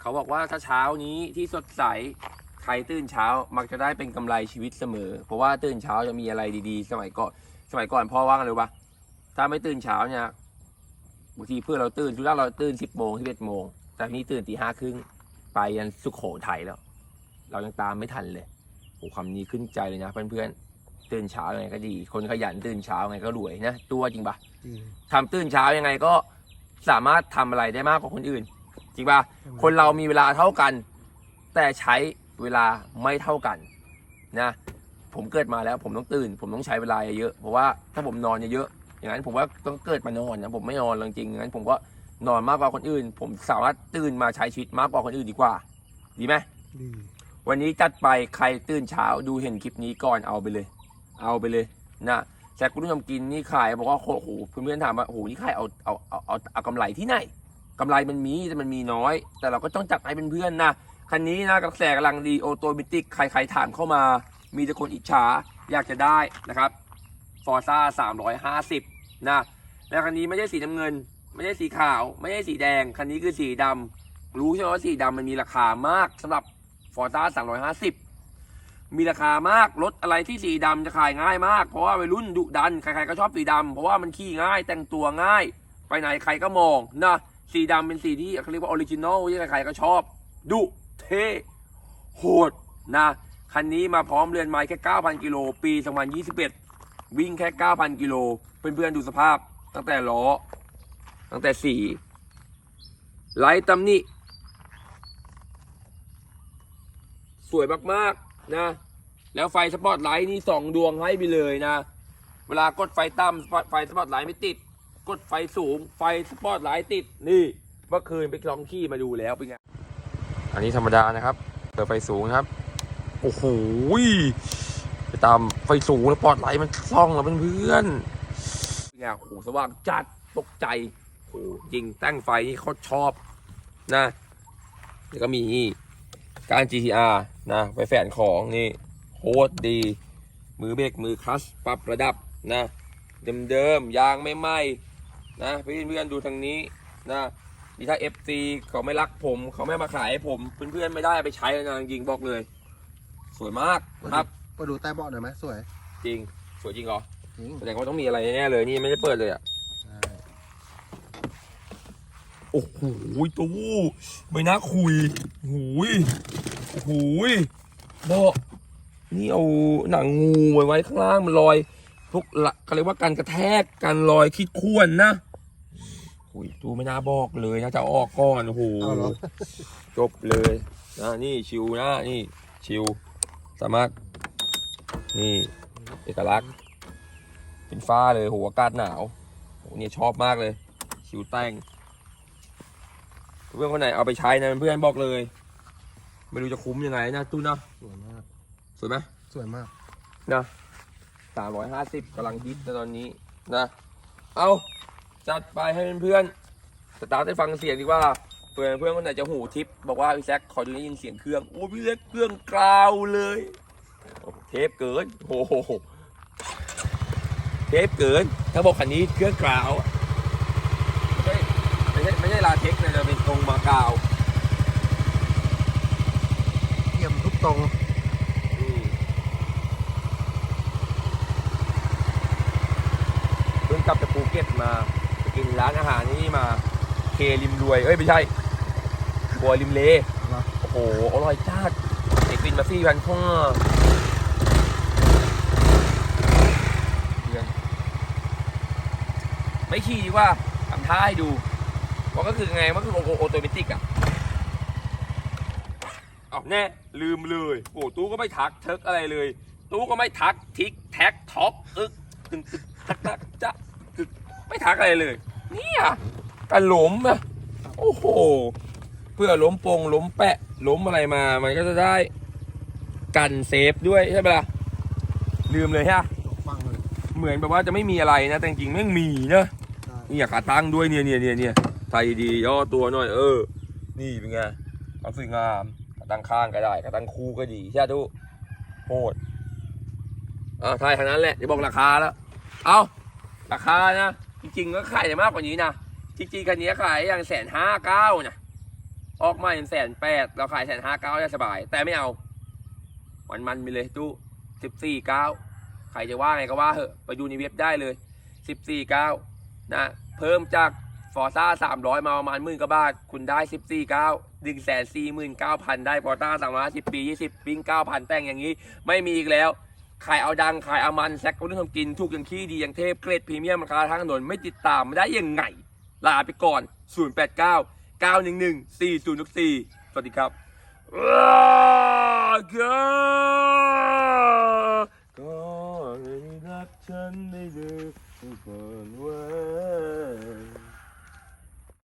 เขาบอกว่าถ้าเช้านี้ที่สดใสใครตื่นเช้ามักจะได้เป็นกำไรชีวิตเสมอ เพราะว่าตื่นเช้าจะมีอะไรดีๆ สมัยก่อนสมัยก่อนพ่อว่ากันเลยว่าถ้าไม่ตื่นเช้าเนี่ยบางทีเพื่อนเราตื่นทุกท่าเราตื่นสิบโมงสิบเอ็ดโมงแต่ทีนี้ตื่นตีห้าครึ่งไปยันสุขโขทัยแล้ว เรายังตามไม่ทันเลยโอ้คำนี้ขึ้นใจเลยนะเพื่อนๆตื่นเช้ายังไงก็ดี คนขยันตื่นเช้ายังไงก็รวยนะตัวจริงปะจริงทำตื่นเช้ายังไงก็สามารถทำอะไรได้มากกว่าคนอื่น จริงปะคนเรามีเวลาเท่ากัน แต่ใช้เวลาไม่เท่ากันนะผมเกิดมาแล้วผมต้องตื่น ผมต้องใช้เวลาเยอะๆเพราะว่าถ้าผมนอนเยอะๆอย่างนั้นผมว่าต้องเกิดมานอนนะผมไม่นอนเลยจริงๆอย่างนั้นผมก็นอนมากกว่าคนอื่น ผมสามารถตื่นมาใช้ชีวิตมากกว่าคนอื่นดีกว่า ดีไหมดีวันนี้จัดไปใครตื่นเช้าดูเห็นคลิปนี้ก่อนเอาไปเลย เอาไปเลยนะแต่คุณผู้ชมกินนี่ขายบอกว่าโอ้โหเพื่อนๆถามว่าโอ้โหนี่ขายเอาเอาเอาเอาเอากำไรที่ไหน กำไรมันมีแต่มันมีน้อย แต่เราก็ต้องจัดให้เพื่อนนะคันนี้นะกระแสกำลังดีโอโตมิติกใครๆถามเข้ามา มีแต่คนอิจฉาอยากจะได้นะครับฟอร์ซ่า350 นะแล้วคันนี้ไม่ใช่สีน้ำเงิน ไม่ใช่สีขาว ไม่ใช่สีแดง คันนี้คือสีดำรู้ใช่ไหมว่าสีดำมันมีราคามากสำหรับฟอร์ซ่า350 มีราคามากรถอะไรที่สีดำจะขายง่ายมาก เพราะว่าวัยรุ่นดุดันใครๆก็ชอบสีดำเพราะว่ามันขี่ง่ายแต่งตัวง่าย ไปไหนใครก็มองนะ สีดำเป็นสีที่เขาเรียกว่าออริจินอลที่ใครๆก็ชอบ ดุเท่โหดนะ คันนี้มาพร้อมเรือนไม้แค่ 9,000 กิโล ปี 2021 วิ่งแค่ 9,000 กิโล เพื่อนๆดูสภาพ ตั้งแต่ล้อ ตั้งแต่สีไร้ตำหนิสวยมากๆนะ แล้วไฟสปอตไลท์นี่สองดวงให้ไปเลยนะ เวลากดไฟต่ำไฟสปอตไลท์ไม่ติด กดไฟสูง ไฟสปอตไลท์ติด นี่ เมื่อคืนไปลองขี่มาดูแล้วเป็นไง อันนี้ธรรมดานะครับ เปิดไฟสูงครับ โอ้โหไปตามไฟสูงแล้วปอดไลท์มันส่องแล้วเพื่อนๆเป็นไงโอ้โหสว่างจัดตกใจโอ้โหยิงตั้งไฟนี่เขาชอบนะแล้วก็มีการ GTR นะไปแฝนของนี่โคตรดี มือเบรกมือคลัสปรับระดับนะ เดิมๆยางไม่ไหม้ นะเพื่อนๆดูทางนี้นะนี่ถ้า FC เขาไม่รักผม เขาไม่มาขายให้ผมเพื่อนๆไม่ได้เอาไปใช้แล้วนะจริงๆบอกเลย สวยมากครับมาดูใต้เบาะหน่อยไหมสวย จริง สวยจริงเหรอจริงแสดงว่าต้องมีอะไรแน่ๆเลยนี่ไม่ได้เปิดเลยอะใช่โอ้โหตู้ไม่น่าคุยโอ้โหยโอ้โหยเบาะนี่เอาหนังงูไว้ไว้ข้างล่างมันลอยพวกละเขาเรียกว่าการกระแทกการลอยคิดควรนะโอ้ยตู้ไม่น่าบอกเลยนะจะเอาออกก่อนโอ้โหเอาเหรอ จบเลยนะนี่ชิวนะนี่ชิว สามารถ นี่ เอกลักษณ์เป็นฟ้าเลยโหอากาศหนาวโหเนี่ยชอบมากเลย ชิวแต่งเพื่อนคนไหนเอาไปใช้นะเพื่อนบอกเลย ไม่รู้จะคุ้มยังไงนะตู้นะสวยมาก สวยไหม สวยมาก นะสามร้อยห้าสิบกำลังฮิตนะตอนนี้นะ เอา จัดไปให้เพื่อนๆสตาร์ทให้ฟังเสียงดีกว่าเพื่อนเพื่อนคนไหนจะหูทิปบอกว่าพี่แซคขอดูได้ยินเสียงเครื่องโอ้พี่แซคเครื่องกราวเลยโอ้เทปเกินโอ้โหเทปเกินถ้าบอกคันนี้เครื่องกราวอะไม่ใช่ไม่ใช่ไม่ใช่ลาเท็กซ์นะจะเป็นตรงมากาวเยี่ยมทุกตรงอืมเพิ่งกลับจากภูเก็ตมาไป กินร้านอาหารนี่มา เคริมรวย เอ้ยไม่ใช่บัวริมเลเหรอโอ้โหอร่อยจัดเด็กบินมาสี่พันข้อเดือนไม่ขี่ดีกว่าทำท่าให้ดูว่าก็คือไงมันคือโอโอโตเมติกอะเอาแน่ลืมเลยโอ้ตู้ก็ไม่ทักเทิกอะไรเลย ตู้ก็ไม่ทักทิกแท็กท็อกอึกตึงตึกทักทักจะตึก ไม่ทักอะไรเลย เนี่ยการล้มอะโอ้โห เพื่อล้มโปงล้มแปะล้มอะไรมา มันก็จะได้กันเซฟด้วยใช่ไหมล่ะ ลืมเลยฮะตกฟังเลยเหมือนแบบว่าจะไม่มีอะไรนะ แต่จริงๆแม่งมีนะใช่นี่อยากขาตั้งด้วยเนี่ยเนี่ยเนี่ยเนี่ยไทยดีย่อตัวหน่อย เออ นี่เป็นไงความสวยงามขาตั้งข้างก็ได้ขาตั้งคู่ก็ดีใช่ไหมทุกโหดอ่าไทยทางนั้นแหละจะบอกราคาแล้ว เอาราคานะ จริงๆก็ขายได้มากกว่านี้นะจริงๆคันนี้ขายอย่างแสนห้าเก้านะออกมาเป็นแสนแปดเราขายแสนห้าเก้าได้สบาย แต่ไม่เอามันมันๆไปเลยตู้สิบสี่เก้าใครจะว่าไงก็ว่าเหอะไปดูในเว็บได้เลยสิบสี่เก้านะเพิ่มจากฟอร์ซ่าสามร้อยมาประมาณหมื่นกว่าบาท คุณได้สิบสี่เก้าดึงแสนสี่หมื่นเก้าพันได้ฟอร์ซ่าสามร้อยสิบปียี่สิบปิ้งเก้าพันแต่งอย่างนี้ ไม่มีอีกแล้ว ขายเอาดังขายเอามันแซกก็ต้องทำกินถูกอย่างขี้ดีอย่างเทพเกรดพรีเมียมราคาทางถนนไม่ติดตามไม่ได้ยังไง ลาไปก่อน 089 911 4064 สวัสดีครับ